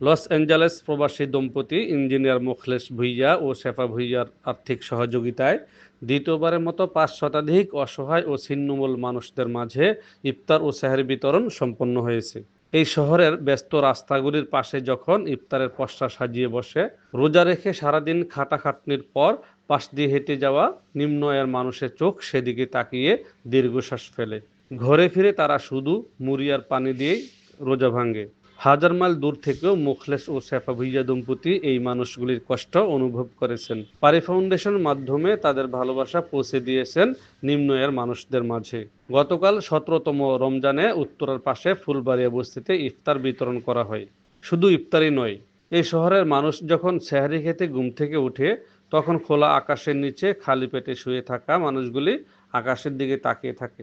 Loss Angeles প্রবাসী দম্পতি engineer Mukhles Bhuiyan ও শেফা ভুইয়ার আর্থিক সহযোগিতায় দ্বিতীয়বারের মতো পাঁচ শতাধিক অসহায় ও ছিন্নমূল মানুষদের মাঝে ইফতার ও সেহরি বিতরণ সম্পন্ন হয়েছে। এই শহরের ব্যস্ত রাস্তাগুলির পাশে যখন ইফতারের পশ্চা সাজিয়ে বসে, রোজা রেখে সারাদিন খাটাখাটনির পর পাশ দিয়ে হেঁটে যাওয়া নিম্ন আয়ের মানুষের চোখ সেদিকে তাকিয়ে দীর্ঘশ্বাস ফেলে। ঘরে ফিরে তারা শুধু মুড়িয়ার পানি দিয়েই রোজা ভাঙ্গে হাজার মাইল দূর থেকেও মুখলেস ও শেফা ভুইয়া দম্পতি এই মানুষগুলির কষ্ট অনুভব করেছেন। পারি ফাউন্ডেশন মাধ্যমে তাদের ভালোবাসা পৌঁছে দিয়েছেন নিম্ন আয়ের মানুষদের মাঝে। গতকাল সতেরোতম রমজানে উত্তরার পাশে ফুলবাড়িয়া বস্তিতে ইফতার বিতরণ করা হয়। শুধু ইফতারই নয়, এই শহরের মানুষ যখন সেহারি খেতে ঘুম থেকে উঠে, তখন খোলা আকাশের নিচে খালি পেটে শুয়ে থাকা মানুষগুলি আকাশের দিকে তাকিয়ে থাকে।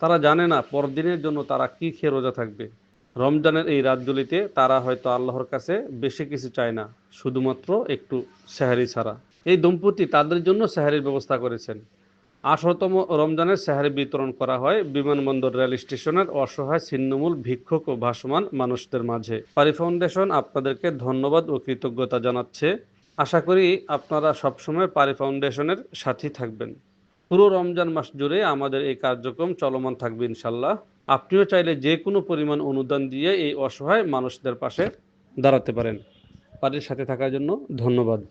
তারা জানে না পরদিনের জন্য তারা কি খেয়ে রোজা থাকবে। রমজানের এই রাতগুলিতে তারা হয়তো আল্লাহর কাছে বেশি কিছু চায় না, শুধুমাত্র একটু সেহারি ছাড়া। এই দম্পতি তাদের জন্য সেহারির ব্যবস্থা করেছেন। আঠারোতম রমজানের সেহারি বিতরণ করা হয় বিমানবন্দর রেল স্টেশনের অসহায় ছিন্নমূল ভিক্ষুক ও ভাসমান মানুষদের মাঝে। পারি ফাউন্ডেশন আপনাদেরকে ধন্যবাদ ও কৃতজ্ঞতা জানাচ্ছে। আশা করি আপনারা সবসময় পারি ফাউন্ডেশনের সাথী থাকবেন। পুরো রমজান মাস জুড়ে আমাদের এই কার্যক্রম চলমান থাকবে ইনশাল্লাহ। আপনিও চাইলে যে কোনো পরিমাণ অনুদান দিয়ে এই অসহায় মানুষদের পাশে দাঁড়াতে পারেন। বাড়ির সাথে থাকার জন্য ধন্যবাদ।